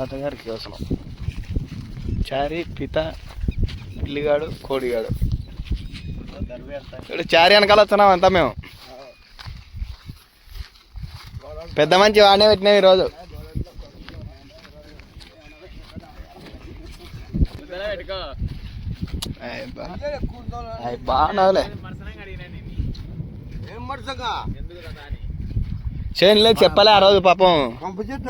తాతగారికి కోసం చారి పిత పిల్లిగాడు కోడిగాడు. ఇక్కడ చారి వెనకాల వస్తున్నాం అంతా మేము. పెద్ద మంచి వాడినే పెట్టినాం ఈరోజు. బాగున్నావులే చేయలేదు చెప్పలే ఆ రోజు పాపం. పంప చెట్టు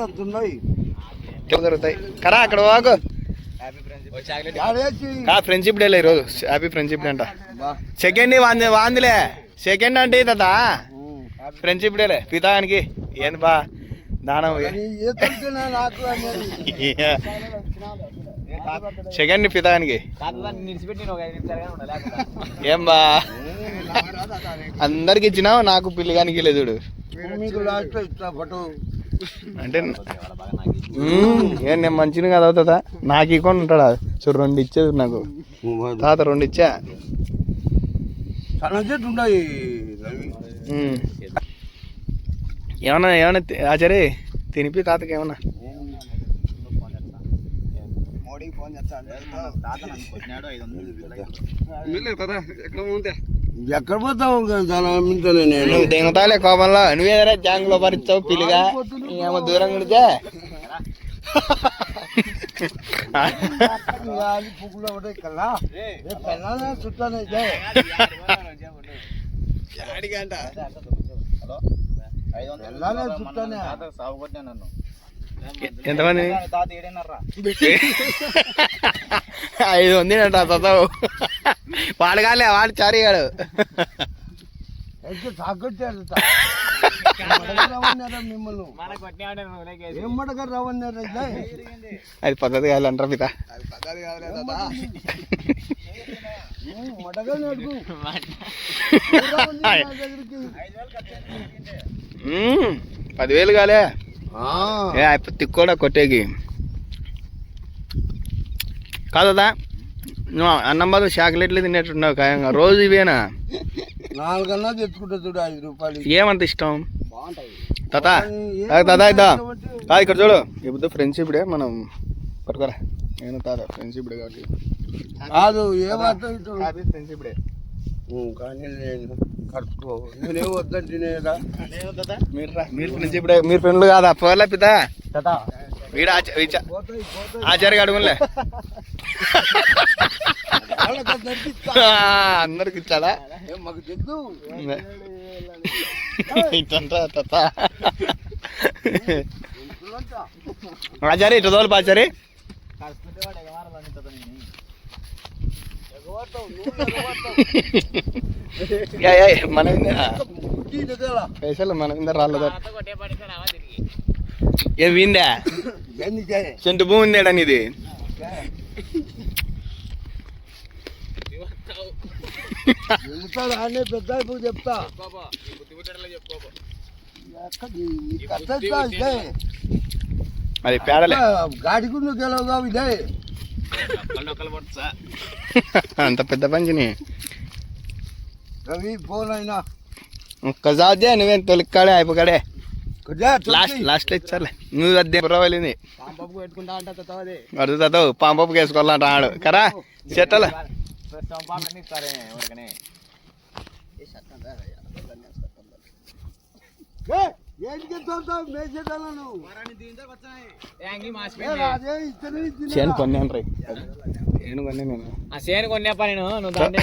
దొరుకుతాయి కరా అక్కడ వాకు కా ఫ్రెండ్షిప్ డే లే ఈరోజు. హ్యాపీ ఫ్రెండ్షిప్ డే అంట. సెకండ్ వాంది వాందిలే. సెకండ్ అంటే తాత ఫ్రెండ్షిప్ డేలే పితానికి ఏంది బా దానం సెకండ్ పితానికి ఏం బా. అందరికి ఇచ్చినావు? నాకు పిల్లిగానికి లేదు చూడు. మీకు లాస్ట్ ఇస్తా ఫోటో. అంటే ఏం నేను మంచిగా కదా అవుతుందా? నాకు ఇవ్వకుండా ఉంటాడా? చూడు రెండు ఇచ్చేది నాకు. తాత రెండు ఇచ్చా. ఏమన్నా ఏమన్నా ఆచారి తినిపి తాతకి ఏమన్నా? ఫోన్ చేస్తాను ఎక్కడ పోతావు దాని అమ్మితేనే నేను నువ్వు దిగుతాలే కోపంలో నువ్వేదరా జాంగ్లో పరిచావు పిల్లిగా ఏమో దూరం కుడితే పువ్వులు ఒకటే కల్లా పెళ్ళానే చుట్టానే ఇదే. పెళ్ళానే చుట్టానే ఎంతమంది ఐదు ఉంది అంట చదువు వాడు కాలే వాడు చారిగాడు? అది పద్ధతి కాదు అంటారు పిత. పదివేలు కాలే. తిక్కోడా కొట్టేకి. కాదా అన్నం బదులు చాక్లెట్లు తినేట్టున్నావు ఖాయంగా. రోజు ఇవేనా? నాలుగన్నా తెచ్చుకుంటా చూడు ఐదు రూపాయలు. ఏమంత ఇష్టం? బాగుంటాయి. తాత తాత తాత ఇద్దా. తా ఇక్కడ చూడు. ఇప్పుడు ఫ్రెండ్షిప్ డే మనం పట్టుకోరా. నేను తాత ఫ్రెండ్షిప్ డే కాబట్టి. కాదు ఏ మాట ఇటు? Friendship day. కానీ నేను కట్టుకో నేనే వద్దంటేనేదా మీరు రా మీరు ఫ్రెండ్షిప్ డే మీరు ఫ్రెండ్లు కాదా? పోలే పిత? వీడు ఆచార్య అడుగులే. అందరికి ఇచ్చాడా? మాకు తెలుసు ఇట్టంతా తాత? ఆచారి ఇటు తోలు మన పైసలు మన మీద రాలేదు ఏం విందా? చెంటు భూమి ఉందేడా నీది? ఆనే పెద్ద చెప్తా? అది పేడలే. నువ్వు గెలవుగా ఇదే. అంత పెద్ద పంచిని రవి ఫోన్ అయినా. ఒక్కసారి నువ్వేం తొలిక్కాడే అయిపోకాడే. Last last ఇచ్చారులే. నువ్వు అద్దె పర్వాలేదు పాంపపు పెట్టుకుంటా అంట తత్తవది అడుగుతావు పాంపపు వేసుకోవాలంట ఆడు. కరా చెట్టల మేసేటాలను అదే ఇతనే ఇచ్చిన చేను కొన్నాను రే. నేను కొన్నా నేను. ఆ సేను కొనేపా నేను. నువ్వు దాన్ని?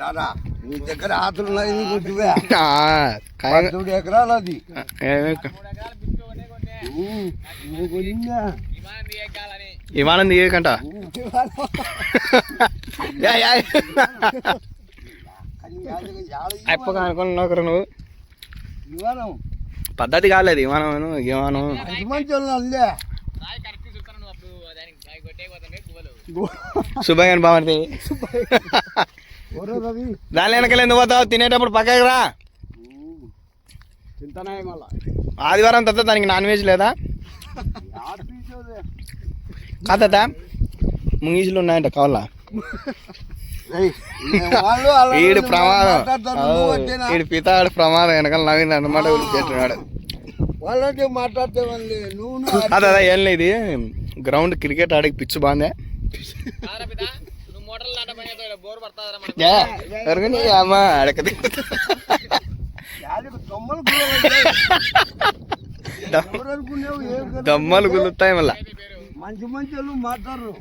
దాదా నీ దగ్గర ఆతులు పద్దెనిమిది ఎకరాలు అది. ఇవాళ దిగేకంట అయిపోగా అనుకున్నావు ఒకరు నువ్వు. పద్ధతి కాలేదు శుభయ్యన్ బాగుంది ఒరే రవి దాని వెనకలే నువ్వు పోతావు? తినేటప్పుడు పక్కకి రా. ఆదివారం తర్వాత దానికి నాన్ వెజ్ లేదా? కాదట ముంగీసులు ఉన్నాయంట కావాలా? వీళ్ళు ప్రమాదం? ఈడు పితాడు ప్రమాదం వెనకాల నవీన్ వాళ్ళంటే మాట్లాడితే నువ్వు నా- అదే ఏం లేదు. గ్రౌండ్ క్రికెట్ ఆడికి పిచ్చు బాగుందే. ఎవరికని అమ్మ అడకది దొమ్మలు? దమ్మలు గుల్లుతాయి మళ్ళా. మంచి మంచి వాళ్ళు మాట్లాడరు.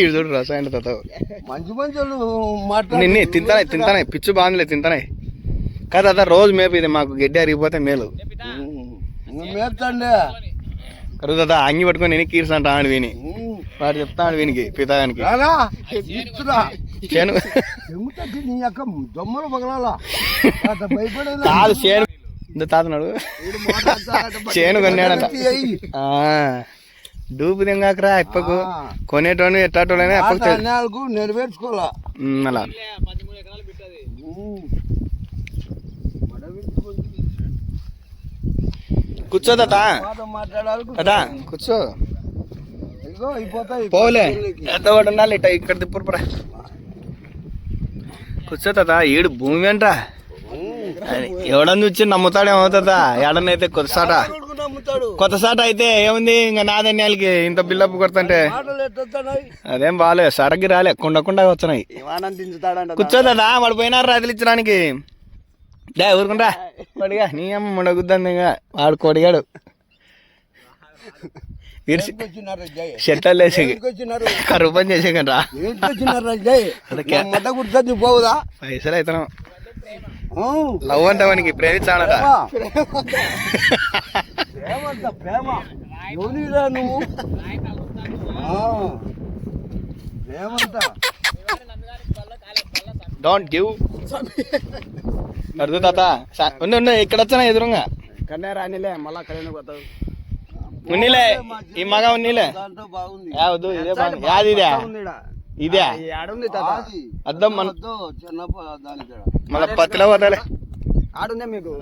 ఇడు చూడు రసాయన తాత. మంచి మంచి వాళ్ళు మాట్లాడరు. నిన్నే తింటానే తింటానే పిచ్చు బాగుందిలే తింటానే కదా అదా రోజు మేపు ఇది మాకు గడ్డి అరిగిపోతే మేలు. మేపుతాండే. కరుదా అంగి పట్టుకొని నేను కీర్సంట ఆడు విని వాడు చెప్తాడు వీనికి పితాగానికి. చేను. దొమ్మలు పగలాలా? కాదు చేను. ఇంత తాతనాడు. చేను కొన్నాడంట. డూపు దింగాకరా ఇప్పకు కొనేటోని ఎట్టాటోళ్ళని అన్యాలకు నెరవేర్చుకోవాలా? అలా. కూర్చో తాత. కూర్చో. పోలే. ఎంత వాడు ఉండాలి ఇట్ట ఇక్కడ తిప్పురా కూర్చో తాత. ఈడు భూమి అంటరా ఎవడని చూసి నమ్ముతాడు ఏమవుతుందా ఎడనైతే కొత్త సాట. కొత్త సాట అయితే ఏముంది? ఇంకా నాదన్యాలకి ఇంత బిల్లప్పు కొడుతుంటే. అదేం బాలే సడకి రాలే కుండకుండా వచ్చినాయి కూర్చోదా వాడు పోయినారు రాజులు ఇచ్చడానికి డే ఊరుకుంటా. వాడిగా నీ అమ్మ ముడగుద్దాను వాడు కొడిగాడు. చేసేకండి పైసలు అవుతున్నాం లవ్ అంటే వానికి ప్రేమించాడట ప్రేమ. నువ్వు. ప్రేమంట. డోంట్ గివ్ అడుగు తాత ఉండు ఉండు ఇక్కడ వచ్చానా ఎదురుగా? కన్యా రానిలే మళ్ళా అక్కడనే పోతావు? ఉన్నీలే ఈ మగ ఉన్నీలే. వద్దు ఇదే బాగుంది. యాది ఇదే? ఇదే? ఆడుంది అద్దం మన. మళ్ళీ పత్తిలో ఆడుందే మీకు?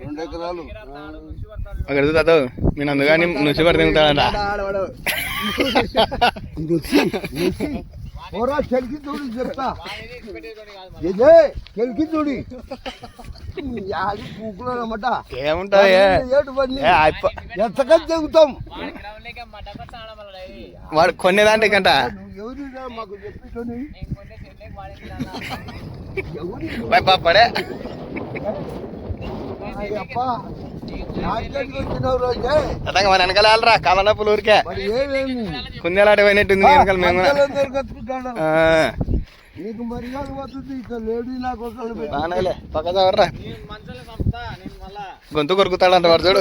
రెండు ఎకరాలు. అక్కడ తాత నేను అందుకని నుసి పడి తింటాడంట. હોરા ખેલકી દોડી જતા. જે જે ખેલકી દોડી યાર કુકલો ના મટા. કેમ ટા હે એટ બની યાર તક જ ઉતમ વાળ ખોને દાંડે કંટા. યોરી ના માકો જે પીટો નહીં. ભાઈ બાપ પડે. మన వెనకాల వెళ్ళరా? కాలనప్పులు ఊరికే. మరి ఏమేమి? కుందేలాట పోయినట్టుంది వెనకాల మేము నీకు మర్యాద లేడీ నాకు ఒకళ్ళు గొంతు కొరుకుతాడంట వాడు చూడు.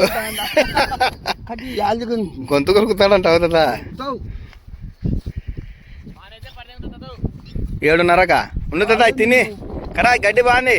గొంతు కొరుకుతాడంట అవుతుందా పడేది ఏడున్నరకా? ఉండు తిని. కరా గడ్డి బాగుంది.